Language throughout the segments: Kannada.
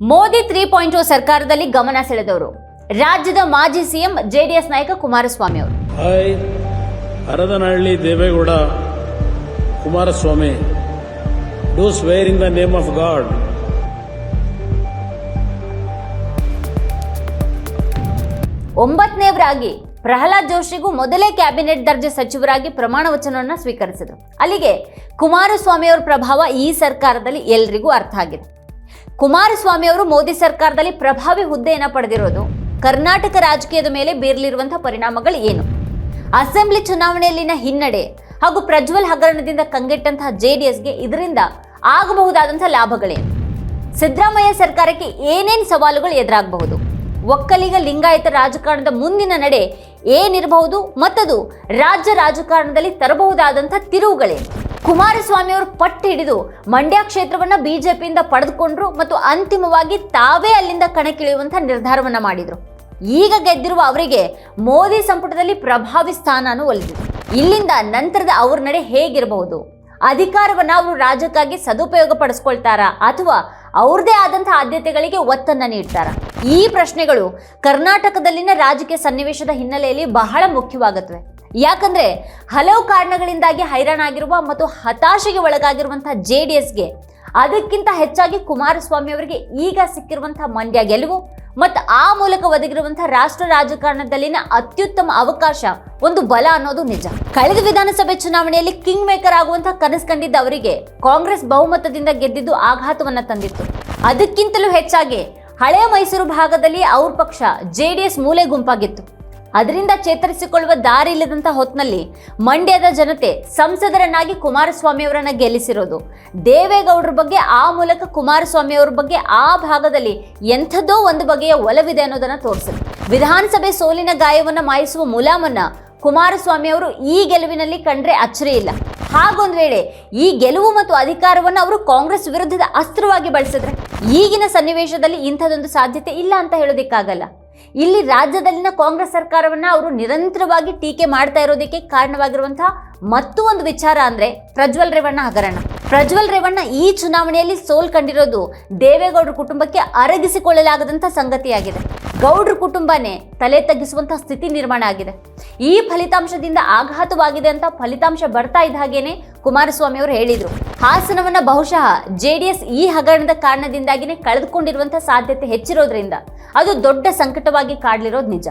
ಮೋದಿ ತ್ರೀ ಪಾಯಿಂಟ್ ಸರ್ಕಾರದಲ್ಲಿ ಗಮನ ಸೆಳೆದವರು. ರಾಜ್ಯದ ಮಾಜಿ ಸಿಎಂ ಜೆಡಿಎಸ್ ನಾಯಕ ಕುಮಾರಸ್ವಾಮಿ ಅವರು. I Haradanahalli Devegowda Kumaraswamy. Do swear in the name of God ಒಂಬತ್ತನೇವರಾಗಿ Prahlad ಜೋಶಿಗೂ ಮೊದಲೇ ಕ್ಯಾಬಿನೆಟ್ ದರ್ಜೆ ಸಚಿವರಾಗಿ ಪ್ರಮಾಣ ವಚನವನ್ನು ಸ್ವೀಕರಿಸಿದರು. ಅಲ್ಲಿಗೆ ಕುಮಾರಸ್ವಾಮಿ ಅವರ ಪ್ರಭಾವ ಈ ಸರ್ಕಾರದಲ್ಲಿ ಎಲ್ರಿಗೂ ಅರ್ಥ ಆಗಿದೆ. ಕುಮಾರಸ್ವಾಮಿ ಅವರು ಮೋದಿ ಸರ್ಕಾರದಲ್ಲಿ ಪ್ರಭಾವಿ ಹುದ್ದೆಯನ್ನು ಪಡೆದಿರೋದು. ಕರ್ನಾಟಕ ರಾಜಕೀಯದ ಮೇಲೆ ಬೀರಲಿರುವಂತಹ ಪರಿಣಾಮಗಳು ಏನು? ಅಸೆಂಬ್ಲಿ ಚುನಾವಣೆಯಲ್ಲಿನ ಹಿನ್ನಡೆ ಹಾಗೂ ಪ್ರಜ್ವಲ್ ಹಗರಣದಿಂದ ಕಂಗೆಟ್ಟಂತಹ ಎಸ್ಗೆ ಇದರಿಂದ ಆಗಬಹುದಾದಂತಹ ಲಾಭಗಳೇನು? ಸಿದ್ದರಾಮಯ್ಯ ಸರ್ಕಾರಕ್ಕೆ ಏನೇನು ಸವಾಲುಗಳು ಎದುರಾಗಬಹುದು? ಒಕ್ಕಲಿಗ ಲಿಂಗಾಯತ ರಾಜಕಾರಣದ ಮುಂದಿನ ನಡೆ ಏನಿರಬಹುದು? ಮತ್ತದು ರಾಜ್ಯ ರಾಜಕಾರಣದಲ್ಲಿ ತರಬಹುದಾದಂಥ ತಿರುವುಗಳೇನು? ಕುಮಾರಸ್ವಾಮಿ ಅವರು ಪಟ್ಟು ಹಿಡಿದು ಮಂಡ್ಯ ಕ್ಷೇತ್ರವನ್ನ ಬಿಜೆಪಿಯಿಂದ ಪಡೆದುಕೊಂಡ್ರು ಮತ್ತು ಅಂತಿಮವಾಗಿ ತಾವೇ ಅಲ್ಲಿಂದ ಕಣಕ್ಕಿಳಿಯುವಂಥ ನಿರ್ಧಾರವನ್ನ ಮಾಡಿದರು. ಈಗ ಗೆದ್ದಿರುವ ಅವರಿಗೆ ಮೋದಿ ಸಂಪುಟದಲ್ಲಿ ಪ್ರಭಾವಿ ಸ್ಥಾನನೂ ಒಲಿದಿದೆ ಇಲ್ಲಿಂದ ನಂತರದ ಅವ್ರ ನಡೆ ಹೇಗಿರಬಹುದು? ಅಧಿಕಾರವನ್ನ ಅವರು ರಾಜ್ಯಕ್ಕಾಗಿ ಸದುಪಯೋಗ ಪಡಿಸ್ಕೊಳ್ತಾರಾ ಅಥವಾ ಅವ್ರದೇ ಆದಂಥ ಆದ್ಯತೆಗಳಿಗೆ ಒತ್ತನ್ನ ನೀಡ್ತಾರ? ಈ ಪ್ರಶ್ನೆಗಳು ಕರ್ನಾಟಕದಲ್ಲಿನ ರಾಜಕೀಯ ಸನ್ನಿವೇಶದ ಹಿನ್ನೆಲೆಯಲ್ಲಿ ಬಹಳ ಮುಖ್ಯವಾಗುತ್ತವೆ ಯಾಕಂದ್ರೆ ಹಲವು ಕಾರಣಗಳಿಂದಾಗಿ ಹೈರಾಣಾಗಿರುವ ಮತ್ತು ಹತಾಶೆಗೆ ಒಳಗಾಗಿರುವಂತಹ ಜೆ ಡಿ ಎಸ್ಗೆ ಅದಕ್ಕಿಂತ ಹೆಚ್ಚಾಗಿ ಕುಮಾರಸ್ವಾಮಿ ಅವರಿಗೆ ಈಗ ಸಿಕ್ಕಿರುವಂತಹ ಮಂಡ್ಯ ಗೆಲುವು ಮತ್ತು ಆ ಮೂಲಕ ಒದಗಿರುವಂತಹ ರಾಷ್ಟ್ರ ರಾಜಕಾರಣದಲ್ಲಿನ ಅತ್ಯುತ್ತಮ ಅವಕಾಶ ಒಂದು ಬಲ ಅನ್ನೋದು ನಿಜ. ಕಳೆದ ವಿಧಾನಸಭೆ ಚುನಾವಣೆಯಲ್ಲಿ ಕಿಂಗ್ ಮೇಕರ್ ಆಗುವಂತಹ ಕನಸು ಕಂಡಿದ್ದ ಅವರಿಗೆ ಕಾಂಗ್ರೆಸ್ ಬಹುಮತದಿಂದ ಗೆದ್ದಿದ್ದು ಆಘಾತವನ್ನ ತಂದಿತ್ತು. ಅದಕ್ಕಿಂತಲೂ ಹೆಚ್ಚಾಗಿ ಹಳೆಯ ಮೈಸೂರು ಭಾಗದಲ್ಲಿ ಅವ್ರ ಪಕ್ಷ ಜೆ ಡಿ ಎಸ್ ಮೂಲೆ ಗುಂಪಾಗಿತ್ತು ಅದರಿಂದ ಚೇತರಿಸಿಕೊಳ್ಳುವ ದಾರಿ ಇಲ್ಲದಂತ ಹೊತ್ನಲ್ಲಿ ಮಂಡ್ಯದ ಜನತೆ ಸಂಸದರನ್ನಾಗಿ ಕುಮಾರಸ್ವಾಮಿ ಅವರನ್ನ ಗೆಲ್ಲಿಸಿರೋದು. ದೇವೇಗೌಡರ ಬಗ್ಗೆ ಆ ಮೂಲಕ ಕುಮಾರಸ್ವಾಮಿ ಅವರ ಬಗ್ಗೆ ಆ ಭಾಗದಲ್ಲಿ ಎಂಥದ್ದೋ ಒಂದು ಬಗೆಯ ಒಲವಿದೆ ಅನ್ನೋದನ್ನ ತೋರಿಸಿದೆ ವಿಧಾನಸಭೆ ಸೋಲಿನ ಗಾಯವನ್ನು ಮಾಯಿಸುವ ಮುಲಾಮನ್ನ ಕುಮಾರಸ್ವಾಮಿ ಅವರು ಈ ಗೆಲುವಿನಲ್ಲಿ ಕಂಡ್ರೆ ಅಚ್ಚರಿ ಇಲ್ಲ. ಹಾಗೊಂದು ವೇಳೆ ಈ ಗೆಲುವು ಮತ್ತು ಅಧಿಕಾರವನ್ನು ಅವರು ಕಾಂಗ್ರೆಸ್ ವಿರುದ್ಧದ ಅಸ್ತ್ರವಾಗಿ ಬಳಸಿದ್ರೆ ಈಗಿನ ಸನ್ನಿವೇಶದಲ್ಲಿ ಇಂಥದೊಂದು ಸಾಧ್ಯತೆ ಇಲ್ಲ ಅಂತ ಹೇಳೋದಿಕ್ಕಾಗಲ್ಲ. ಇಲ್ಲಿ ರಾಜ್ಯದಲ್ಲಿನ ಕಾಂಗ್ರೆಸ್ ಸರ್ಕಾರವನ್ನ ಅವರು ನಿರಂತರವಾಗಿ ಟೀಕೆ ಮಾಡ್ತಾ ಇರೋದಕ್ಕೆ ಕಾರಣವಾಗಿರುವಂತಹ ಮತ್ತೂ ಒಂದು ವಿಚಾರ ಅಂದ್ರೆ ಪ್ರಜ್ವಲ್ ರೇವಣ್ಣ ಹಗರಣ. ಪ್ರಜ್ವಲ್ ರೇವಣ್ಣ ಈ ಚುನಾವಣೆಯಲ್ಲಿ ಸೋಲ್ ಕಂಡಿರೋದು ದೇವೇಗೌಡರ ಕುಟುಂಬಕ್ಕೆ ಅರಗಿಸಿಕೊಳ್ಳಲಾಗದಂಥ ಸಂಗತಿಯಾಗಿದೆ. ಗೌಡ್ರ ಕುಟುಂಬನೇ ತಲೆ ತಗ್ಗಿಸುವಂತಹ ಸ್ಥಿತಿ ನಿರ್ಮಾಣ ಆಗಿದೆ. ಈ ಫಲಿತಾಂಶದಿಂದ ಆಘಾತವಾಗಿದೆ ಅಂತ ಫಲಿತಾಂಶ ಬರ್ತಾ ಇದ್ದ ಹಾಗೇನೆ ಕುಮಾರಸ್ವಾಮಿ ಅವರು ಹೇಳಿದರು. ಹಾಸನವನ್ನು ಬಹುಶಃ ಜೆಡಿಎಸ್ ಈ ಹಗರಣದ ಕಾರಣದಿಂದಾಗಿನೇ ಕಳೆದುಕೊಂಡಿರುವಂತ ಸಾಧ್ಯತೆ ಹೆಚ್ಚಿರೋದ್ರಿಂದ ಅದು ದೊಡ್ಡ ಸಂಕಟವಾಗಿ ಕಾಡಲಿರೋದು ನಿಜ.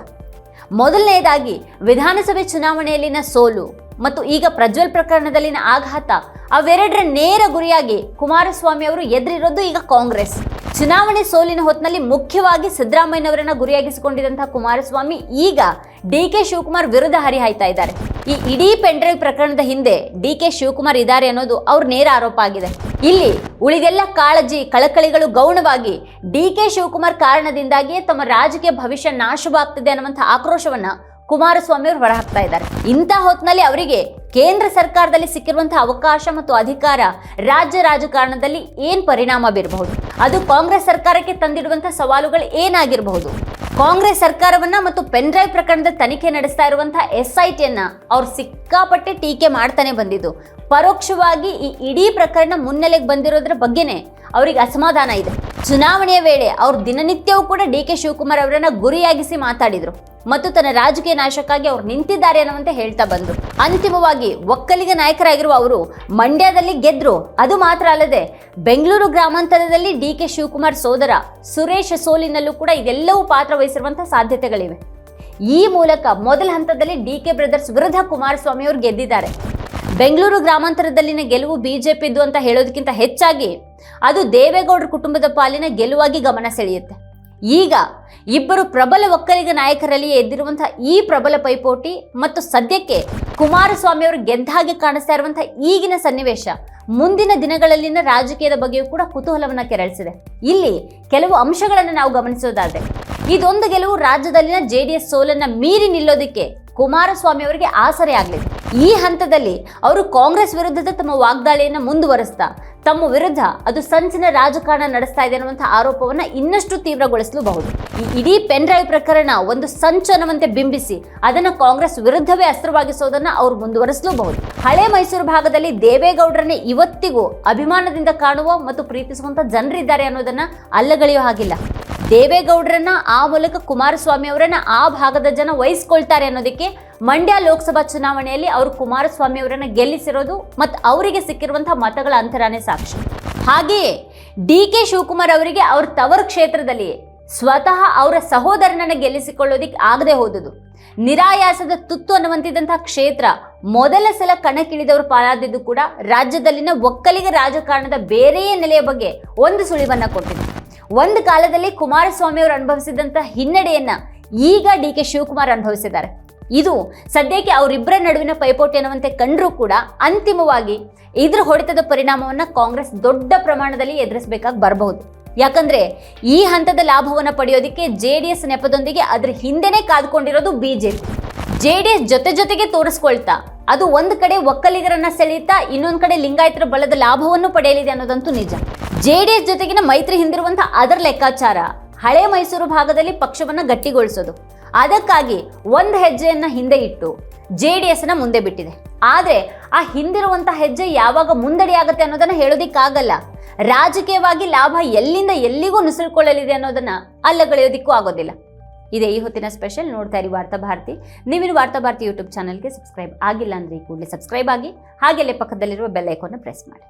ಮೊದಲನೆಯದಾಗಿ ವಿಧಾನಸಭೆ ಚುನಾವಣೆಯಲ್ಲಿನ ಸೋಲು ಮತ್ತು ಈಗ ಪ್ರಜ್ವಲ್ ಪ್ರಕರಣದಲ್ಲಿನ ಆಘಾತ, ಅವೆರಡರ ನೇರ ಗುರಿಯಾಗಿ ಕುಮಾರಸ್ವಾಮಿ ಅವರು ಎದುರಿರೋದು ಈಗ ಕಾಂಗ್ರೆಸ್. ಚುನಾವಣೆ ಸೋಲಿನ ಹೊತ್ತಿನಲ್ಲಿ ಮುಖ್ಯವಾಗಿ ಸಿದ್ದರಾಮಯ್ಯನವರನ್ನ ಗುರಿಯಾಗಿಸಿಕೊಂಡಿದ್ದಂತಹ ಕುಮಾರಸ್ವಾಮಿ ಈಗ ಡಿ ಕೆ ಶಿವಕುಮಾರ್ ವಿರುದ್ಧ ಹರಿಹಾಯ್ತಾ ಇದ್ದಾರೆ. ಈ ಇಡೀ ಪೆಂಡ್ರೈವ್ ಪ್ರಕರಣದ ಹಿಂದೆ ಡಿ ಕೆ ಶಿವಕುಮಾರ್ ಇದ್ದಾರೆ ಅನ್ನೋದು ಅವ್ರ ನೇರ ಆರೋಪ ಆಗಿದೆ. ಇಲ್ಲಿ ಉಳಿದೆಲ್ಲ ಕಾಳಜಿ, ಕಳಕಳಿಗಳು ಗೌಣವಾಗಿ ಡಿ ಕೆ ಶಿವಕುಮಾರ್ ಕಾರಣದಿಂದಾಗಿಯೇ ತಮ್ಮ ರಾಜಕೀಯ ಭವಿಷ್ಯ ನಾಶವಾಗ್ತಿದೆ ಅನ್ನುವಂಥ ಆಕ್ರೋಶವನ್ನ ಕುಮಾರಸ್ವಾಮಿ ಅವರು ಹೊರಹಾಕ್ತಾ ಇದ್ದಾರೆ. ಇಂಥ ಹೊತ್ತಿನಲ್ಲಿ ಅವರಿಗೆ ಕೇಂದ್ರ ಸರ್ಕಾರದಲ್ಲಿ ಸಿಕ್ಕಿರುವಂತಹ ಅವಕಾಶ ಮತ್ತು ಅಧಿಕಾರ ರಾಜ್ಯ ರಾಜಕಾರಣದಲ್ಲಿ ಏನ್ ಪರಿಣಾಮ ಬೀರಬಹುದು? ಅದು ಕಾಂಗ್ರೆಸ್ ಸರ್ಕಾರಕ್ಕೆ ತಂದಿಡುವಂತಹ ಸವಾಲುಗಳು ಏನಾಗಿರಬಹುದು? ಕಾಂಗ್ರೆಸ್ ಸರ್ಕಾರವನ್ನ ಮತ್ತು ಪೆನ್ ಡ್ರೈವ್ ಪ್ರಕರಣದ ತನಿಖೆ ನಡೆಸ್ತಾ ಇರುವಂತಹ ಎಸ್ ಐ ಟಿಯನ್ನ ಅವ್ರು ಸಿಕ್ಕಾಪಟ್ಟೆ ಟೀಕೆ ಮಾಡ್ತಾನೆ ಬಂದಿದ್ದು. ಪರೋಕ್ಷವಾಗಿ ಈ ಇಡೀ ಪ್ರಕರಣ ಮುನ್ನೆಲೆಗೆ ಬಂದಿರೋದ್ರ ಬಗ್ಗೆನೇ ಅವರಿಗೆ ಅಸಮಾಧಾನ ಇದೆ. ಚುನಾವಣೆಯ ವೇಳೆ ಅವರು ದಿನನಿತ್ಯವೂ ಕೂಡ ಡಿ ಕೆ ಶಿವಕುಮಾರ್ ಅವರನ್ನ ಗುರಿಯಾಗಿಸಿ ಮಾತಾಡಿದ್ರು. ಮತ್ತು ತನ್ನ ರಾಜಕೀಯ ನಾಶಕ್ಕಾಗಿ ಅವ್ರು ನಿಂತಿದ್ದಾರೆ ಅನ್ನುವಂತೆ ಹೇಳ್ತಾ ಬಂದ್ರು. ಅಂತಿಮವಾಗಿ ಒಕ್ಕಲಿಗ ನಾಯಕರಾಗಿರುವ ಅವರು ಮಂಡ್ಯದಲ್ಲಿ ಗೆದ್ರು. ಅದು ಮಾತ್ರ ಅಲ್ಲದೆ ಬೆಂಗಳೂರು ಗ್ರಾಮಾಂತರದಲ್ಲಿ ಡಿ ಕೆ ಶಿವಕುಮಾರ್ ಸೋದರ ಸುರೇಶ್ ಸೋಲಿನಲ್ಲೂ ಕೂಡ ಇದೆಲ್ಲವೂ ಪಾತ್ರ ವಹಿಸಿರುವಂತಹ ಸಾಧ್ಯತೆಗಳಿವೆ. ಈ ಮೂಲಕ ಮೊದಲ ಹಂತದಲ್ಲಿ ಡಿ ಕೆ ಬ್ರದರ್ಸ್ ವಿರುದ್ಧ ಕುಮಾರಸ್ವಾಮಿ ಅವರು ಗೆದ್ದಿದ್ದಾರೆ. ಬೆಂಗಳೂರು ಗ್ರಾಮಾಂತರದಲ್ಲಿನ ಗೆಲುವು ಬಿಜೆಪಿದ್ದು ಅಂತ ಹೇಳೋದಕ್ಕಿಂತ ಹೆಚ್ಚಾಗಿ ಅದು ದೇವೇಗೌಡರ ಕುಟುಂಬದ ಪಾಲಿನ ಗೆಲುವಾಗಿ ಗಮನ ಸೆಳೆಯುತ್ತೆ. ಈಗ ಇಬ್ಬರು ಪ್ರಬಲ ಒಕ್ಕಲಿಗ ನಾಯಕರಲ್ಲಿ ಎದ್ದಿರುವಂತಹ ಈ ಪ್ರಬಲ ಪೈಪೋಟಿ ಮತ್ತು ಸದ್ಯಕ್ಕೆ ಕುಮಾರಸ್ವಾಮಿ ಅವರು ಗೆದ್ದ ಕಾಣಿಸ್ತಾ ಇರುವಂತಹ ಈಗಿನ ಸನ್ನಿವೇಶ ಮುಂದಿನ ದಿನಗಳಲ್ಲಿನ ರಾಜಕೀಯದ ಬಗ್ಗೆಯೂ ಕೂಡ ಕುತೂಹಲವನ್ನು ಕೆರಳಿಸಿದೆ. ಇಲ್ಲಿ ಕೆಲವು ಅಂಶಗಳನ್ನು ನಾವು ಗಮನಿಸೋದಾದ್ರೆ, ಇದೊಂದು ಗೆಲುವು ರಾಜ್ಯದಲ್ಲಿನ ಜೆ ಡಿ ಎಸ್ ಸೋಲನ್ನ ಮೀರಿ ನಿಲ್ಲೋದಕ್ಕೆ ಕುಮಾರಸ್ವಾಮಿ ಅವರಿಗೆ ಆಸರೆ ಆಗಲಿದೆ. ಈ ಹಂತದಲ್ಲಿ ಅವರು ಕಾಂಗ್ರೆಸ್ ವಿರುದ್ಧದ ತಮ್ಮ ವಾಗ್ದಾಳಿಯನ್ನು ಮುಂದುವರಿಸ್ತಾ ತಮ್ಮ ವಿರುದ್ಧ ಅದು ಸಂಚಿನ ರಾಜಕಾರಣ ನಡೆಸ್ತಾ ಇದೆ ಅನ್ನುವಂಥ ಆರೋಪವನ್ನ ಇನ್ನಷ್ಟು ತೀವ್ರಗೊಳಿಸಲೂಬಹುದು. ಈ ಇಡೀ ಪೆನ್ ಡ್ರೈವ್ ಪ್ರಕರಣ ಒಂದು ಸಂಚು ಅನ್ನುವಂತೆ ಬಿಂಬಿಸಿ ಅದನ್ನ ಕಾಂಗ್ರೆಸ್ ವಿರುದ್ಧವೇ ಅಸ್ತ್ರವಾಗಿಸೋದನ್ನ ಅವರು ಮುಂದುವರಿಸಲೂಬಹುದು. ಹಳೆ ಮೈಸೂರು ಭಾಗದಲ್ಲಿ ದೇವೇಗೌಡರನ್ನೇ ಇವತ್ತಿಗೂ ಅಭಿಮಾನದಿಂದ ಕಾಣುವ ಮತ್ತು ಪ್ರೀತಿಸುವಂತ ಜನರಿದ್ದಾರೆ ಅನ್ನೋದನ್ನ ಅಲ್ಲಗಳೆಯೋ ಹಾಗಿಲ್ಲ. ದೇವೇಗೌಡರನ್ನ, ಆ ಮೂಲಕ ಕುಮಾರಸ್ವಾಮಿ ಅವರನ್ನ ಆ ಭಾಗದ ಜನ ವಹಿಸ್ಕೊಳ್ತಾರೆ ಅನ್ನೋದಕ್ಕೆ ಮಂಡ್ಯ ಲೋಕಸಭಾ ಚುನಾವಣೆಯಲ್ಲಿ ಅವರು ಕುಮಾರಸ್ವಾಮಿ ಅವರನ್ನ ಗೆಲ್ಲಿಸಿರೋದು ಮತ್ತು ಅವರಿಗೆ ಸಿಕ್ಕಿರುವಂತಹ ಮತಗಳ ಅಂತರಾನೇ ಸಾಕ್ಷಿ. ಹಾಗೆಯೇ ಡಿ ಕೆ ಶಿವಕುಮಾರ್ ಅವರಿಗೆ ಅವ್ರ ತವರು ಕ್ಷೇತ್ರದಲ್ಲಿ ಸ್ವತಃ ಅವರ ಸಹೋದರನನ್ನ ಗೆಲ್ಲಿಸಿಕೊಳ್ಳೋದಿಕ್ಕೆ ಆಗದೆ ಹೋದುದು ನಿರಾಯಾಸದ ತುತ್ತು ಅನ್ನುವಂತಿದ್ದಂತಹ ಕ್ಷೇತ್ರ ಮೊದಲ ಸಲ ಕಣಕ್ಕಿಳಿದವರು ಪಾಲಾದಿದ್ದು ಕೂಡ ರಾಜ್ಯದಲ್ಲಿನ ಒಕ್ಕಲಿಗ ರಾಜಕಾರಣದ ಬೇರೆಯೇ ನೆಲೆಯ ಬಗ್ಗೆ ಒಂದು ಸುಳಿವನ್ನ ಕೊಟ್ಟಿದೆ. ಒಂದು ಕಾಲದಲ್ಲಿ ಕುಮಾರಸ್ವಾಮಿ ಅವರು ಅನುಭವಿಸಿದಂಥ ಹಿನ್ನಡೆಯನ್ನ ಈಗ ಡಿ ಕೆ ಶಿವಕುಮಾರ್ ಅನುಭವಿಸಿದ್ದಾರೆ. ಇದು ಸದ್ಯಕ್ಕೆ ಅವರಿಬ್ಬರ ನಡುವಿನ ಪೈಪೋಟಿ ಅನ್ನುವಂತೆ ಕಂಡರೂ ಕೂಡ ಅಂತಿಮವಾಗಿ ಇದ್ರ ಹೊಡೆತದ ಪರಿಣಾಮವನ್ನ ಕಾಂಗ್ರೆಸ್ ದೊಡ್ಡ ಪ್ರಮಾಣದಲ್ಲಿ ಎದುರಿಸಬೇಕಾಗಿ ಬರಬಹುದು. ಯಾಕಂದ್ರೆ ಈ ಹಂತದ ಲಾಭವನ್ನು ಪಡೆಯೋದಕ್ಕೆ ಜೆ ಡಿ ಎಸ್ ನೆಪದೊಂದಿಗೆ ಅದ್ರ ಹಿಂದೆನೇ ಕಾದ್ಕೊಂಡಿರೋದು ಬಿಜೆಪಿ ಜೆ ಡಿ ಎಸ್ ಜೊತೆ ಜೊತೆಗೆ ತೋರಿಸ್ಕೊಳ್ತಾ ಅದು ಒಂದು ಕಡೆ ಒಕ್ಕಲಿಗರನ್ನ ಸೆಳೆಯುತ್ತಾ ಇನ್ನೊಂದು ಕಡೆ ಲಿಂಗಾಯತರ ಬಲದ ಲಾಭವನ್ನು ಪಡೆಯಲಿದೆ ಅನ್ನೋದಂತೂ ನಿಜ. ಜೆ ಡಿ ಎಸ್ ಜೊತೆಗಿನ ಮೈತ್ರಿ ಹಿಂದಿರುವಂತಹ ಅದರ ಲೆಕ್ಕಾಚಾರ. ಹಳೆ ಮೈಸೂರು ಭಾಗದಲ್ಲಿ ಪಕ್ಷವನ್ನ ಗಟ್ಟಿಗೊಳಿಸೋದು. ಅದಕ್ಕಾಗಿ ಒಂದು ಹೆಜ್ಜೆಯನ್ನ ಹಿಂದೆ ಇಟ್ಟು ಜೆ ಡಿ ಎಸ್ನ ಮುಂದೆ ಬಿಟ್ಟಿದೆ. ಆದರೆ ಆ ಹಿಂದಿರುವಂತಹ ಹೆಜ್ಜೆ ಯಾವಾಗ ಮುಂದಡಿಯಾಗತ್ತೆ ಅನ್ನೋದನ್ನ ಹೇಳೋದಿಕ್ಕಾಗಲ್ಲ. ರಾಜಕೀಯವಾಗಿ ಲಾಭ ಎಲ್ಲಿಂದ ಎಲ್ಲಿಗೂ ನುಸುಳ್ಕೊಳ್ಳಲಿದೆ ಅನ್ನೋದನ್ನ ಅಲ್ಲಗಳೆಯೋದಿಕ್ಕೂ ಆಗೋದಿಲ್ಲ. ಇದೇ ಈ ಹೊತ್ತಿನ ಸ್ಪೆಷಲ್ ನೋಡ್ತಾ ಇರಿ ವಾರ್ತಾ ಭಾರತಿ. ನೀವಿನ ವಾರ್ತಾ ಭಾರತಿ ಯೂಟ್ಯೂಬ್ ಚಾನಲ್ಗೆ ಸಬ್ಸ್ಕ್ರೈಬ್ ಆಗಿಲ್ಲ ಅಂದ್ರೆ ಈ ಕೂಡಲೇ ಸಬ್ಸ್ಕ್ರೈಬ್ ಆಗಿ ಹಾಗೆಲ್ಲೇ ಪಕ್ಕದಲ್ಲಿರುವ ಬೆಲ್ ಪ್ರೆಸ್ ಮಾಡಿ.